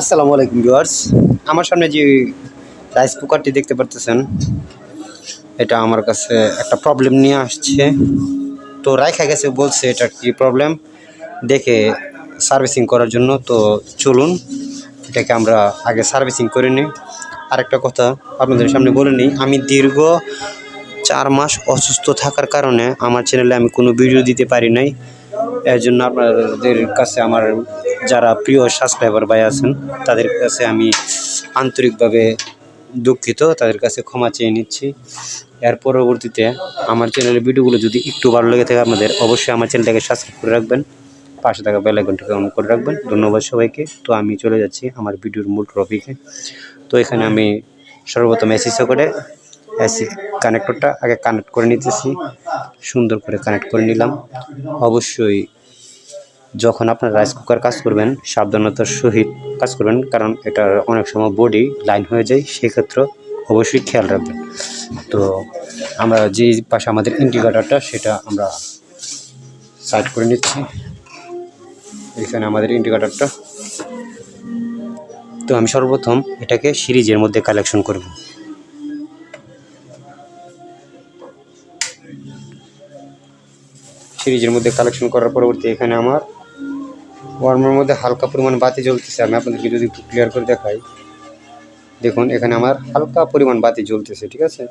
আসসালামু আলাইকুম ভিউয়ার্স। আমার সামনে যে রাইস কুকারটি দেখতে পারতেছেন, এটা আমার কাছে একটা প্রবলেম নিয়ে আসছে। তো রাইখা গেছে বলছে এটা কি প্রবলেম দেখে সার্ভিসিং করার জন্য, তো চলুন, এটাকে আমরা আগে সার্ভিসিং করে নিই। আরেকটা কথা আপনাদের সামনে বলে নিই, আমি দীর্ঘ চার মাস অসুস্থ থাকার কারণে আমার চ্যানেলে আমি কোনো ভিডিও দিতে পারি নাই। এর জন্য আপনাদের কাছে আমার যারা প্রিয় সাবস্ক্রাইবার ভাই আছেন, তাদের কাছে আমি আন্তরিকভাবে দুঃখিত, তাদের কাছে ক্ষমা চেয়ে নিচ্ছি। এর পরবর্তীতে আমার চ্যানেলের ভিডিওগুলো যদি একটু ভালো লেগে থাকে আপনাদের, অবশ্যই আমার চ্যানেলটাকে সাবস্ক্রাইব করে রাখবেন। পাশে থাকা বেল আইকনটাকে অন করে রাখবেন। ধন্যবাদ সবাইকে। তো আমি চলে যাচ্ছি আমার ভিডিওর মূল টপিকে তো এখানে আমি সর্বপ্রথম এসি করে এসি কানেক্টরটা আগে কানেক্ট করে নিতেছি। সুন্দর করে কানেক্ট করে নিলাম। অবশ্যই যখন আপনার রাইস কুকার কাজ করবেন, সাবধানতার সহিত কাজ করবেন, কারণ এটার অনেক সময় বডি লাইন হয়ে যায়, সেক্ষেত্রে অবশ্যই খেয়াল রাখবেন। তো আমরা যে পাশে আমাদের ইন্ডিকেটারটা সেটা আমরা সাইড করে নিচ্ছি। এখানে আমাদের ইন্ডিকেটারটা তো আমি সর্বপ্রথম এটাকে সিরিজের মধ্যে কালেকশন করব। সিরিজের মধ্যে কালেকশন করার পরবর্তী এখানে আমার ওয়ার্মের মধ্যে হালকা পরিমাণ বাতি জ্বলতেছে। আমি আপনাদেরকে যদি একটু ক্লিয়ার করে দেখাই। দেখুন, এখানে আমার হালকা পরিমাণ বাতি জ্বলতেছে, ঠিক আছে?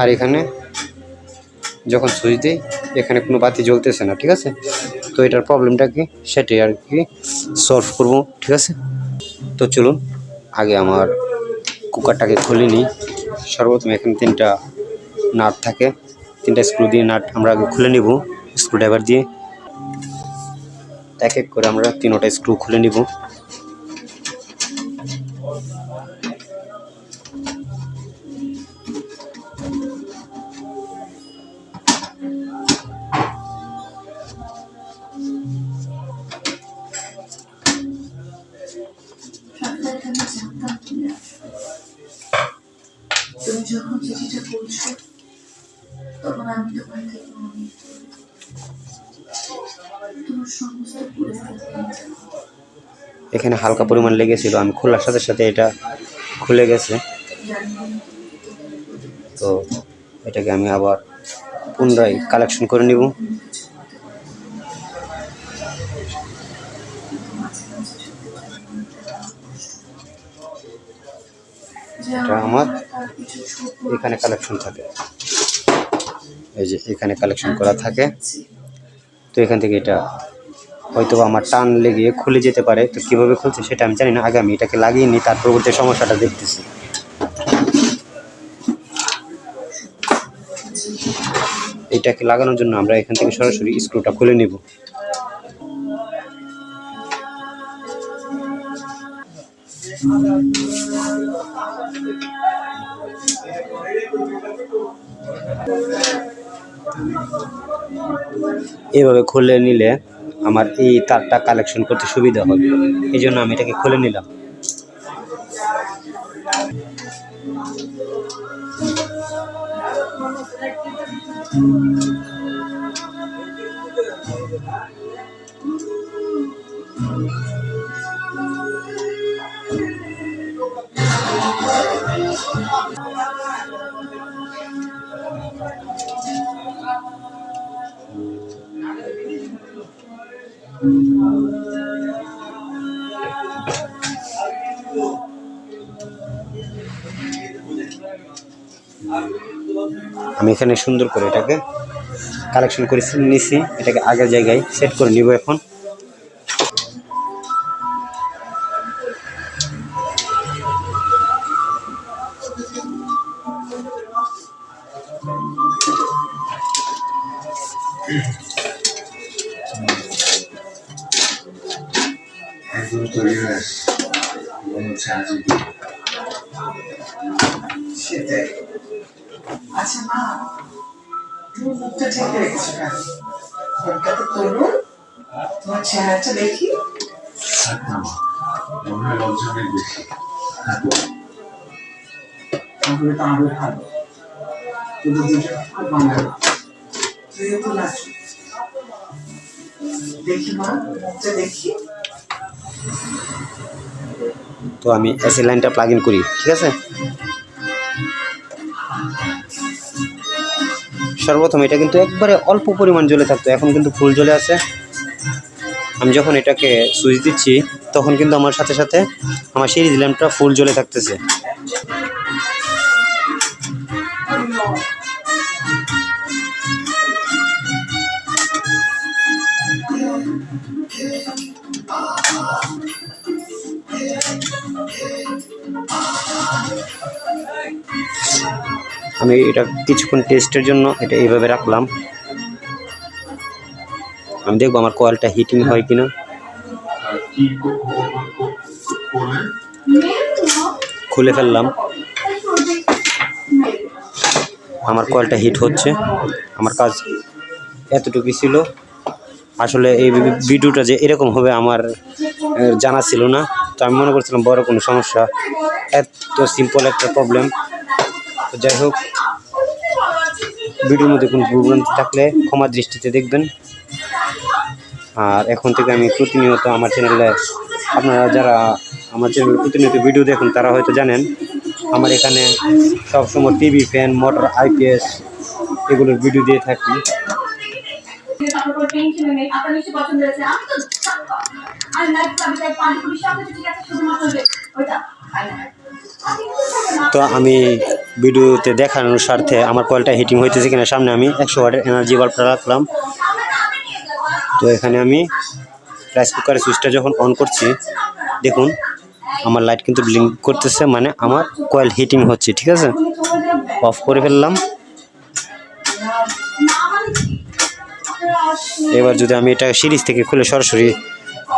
আর এখানে যখন সুইচ দিই, এখানে কোনো বাতি জ্বলতেছে না, ঠিক আছে? তো এটার প্রবলেমটা কি? সেটাই আর কি সলভ করব, ঠিক আছে? তো চলুন, আগে আমার কুকারটাকে খুলে নিই। সর্বপ্রথম এখানে তিনটা নাট থাকে। তিনটা স্ক্রু দিয়ে নাট আমরা আগে খুলে নিব। স্ক্রুড্রাইভার দিয়ে এক এক করে আমরা তিনোটা স্ক্রু খুলে নিব। তুমি যখন চিঠিটা বলছো, তখন আমি তোমার থেকে এখানে হালকা পরিমাণ লেগেছিল। আমি খোলার সাথে সাথে এটা খুলে গেছে। তো এটাকে আমি আবার পুনরায় কালেকশন করে নিব। এটা আমার এখানে কালেকশন থাকে। এই যে এখানে কালেকশন করা থাকে। তো এখান থেকে এটা হয়তো আমার টান লেগে খুলে যেতে পারে। তো কীভাবে খুলছে সেটা আমি জানি না। আগে আমি এটাকে লাগিয়ে নিই, তার পরবর্তী সমস্যাটা দেখতেছি। এটাকে লাগানোর জন্য আমরা এখান থেকে সরাসরি স্ক্রুটা খুলে নিব। এভাবে খুলে নিলে আমার এই তারটা কালেকশন করতে সুবিধা হবে। এই জন্য আমি এটাকে খুলে নিলাম। আমি এখানে সুন্দর করে এটাকে কালেকশন করে নিছি। এটাকে আগের জায়গায় সেট করে নিব এখন। তৈরি হয়ে আসছে মনে হচ্ছে আজই সেটাই আচ্ছা মা তুমি মুখটা ঢেকে রেখেছো কেন ঘরটা তো তরুণ তোমার চেহারাটা দেখি মনে হয় লজ্জা অনেক বেশি তাহলে তো আরও ভালো তোদের দুজন খুব বাঙালি তুইও তো নাচু দেখি মা মুখটা দেখি তো আমি এসি লাইনটা প্লাগ ইন করি, ঠিক আছে? সর্বপ্রথম এটা কিন্তু একবারে অল্প পরিমাণ জ্বলে থাকতো, এখন কিন্তু ফুল জ্বলে আছে। আমি যখন এটাকে সুইচ দিচ্ছি, তখন কিন্তু আমার সাথে সাথে আমার সেই ল্যাম্পটা ফুল জ্বলে থাকতেছে। আমি এটা কিছুক্ষণ টেস্টের জন্য এটা এইভাবে রাখলাম। আমি দেখব আমার কয়েলটা হিটিং হয়। কিনা। কি কো- কো- কো- কো- করলেন খুলে ফেললাম। আমার কয়েলটা হিট হচ্ছে। আমার কাজ এতটুকু ছিল। আসলে এই ভিডিওটা যে এরকম হবে আমার জানা ছিল না। তো আমি মনে করছিলাম বড় কোনো সমস্যা। এত সিম্পল একটা প্রবলেম যাই হোক, ভিডিওর মধ্যে কোনো ভুলভ্রান্তি থাকলে ক্ষমা দৃষ্টিতে দেখবেন। আর এখন থেকে আমি প্রতিনিয়ত আমার চ্যানেলে আপনারা যারা আমার চ্যানেলে প্রতিনিয়ত ভিডিও দেখুন, তারা হয়তো জানেন, আমার এখানে সবসময় টিভি ফ্যান মোটর আইপিএস এগুলোর ভিডিও দিয়ে থাকি। সব কিছু ঠিক আছে, শুধুমাত্র ওইটা। তো আমি ভিডিওতে দেখানোর স্বার্থে আমার কয়েলটা হিটিং হইতেছে কিনা সামনে আমি একশো ওয়াটের এনার্জি বাল্বটা রাখলাম। তো এখানে আমি রাইস কুকারের সুইচটা যখন অন করছি, দেখুন, আমার লাইট কিন্তু ব্লিঙ্ক করতেছে মানে আমার কয়েল হিটিং হচ্ছে, ঠিক আছে? অফ করে ফেললাম। এবার যদি আমি এটা সিরিজ থেকে খুলে সরাসরি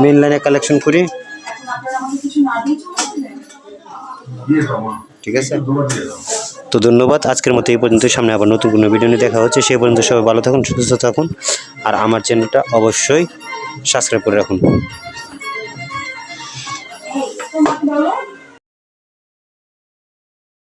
মেন লাইনে কালেকশন করি। ঠিক আছে। তো ধন্যবাদ। আজকের মতো এই পর্যন্ত সামনে আবার নতুন কোনো ভিডিও নিয়ে দেখা হচ্ছে। সেই পর্যন্ত সবাই ভালো থাকুন সুস্থ থাকুন। আর আমার চ্যানেলটা অবশ্যই সাবস্ক্রাইব করে রাখুন।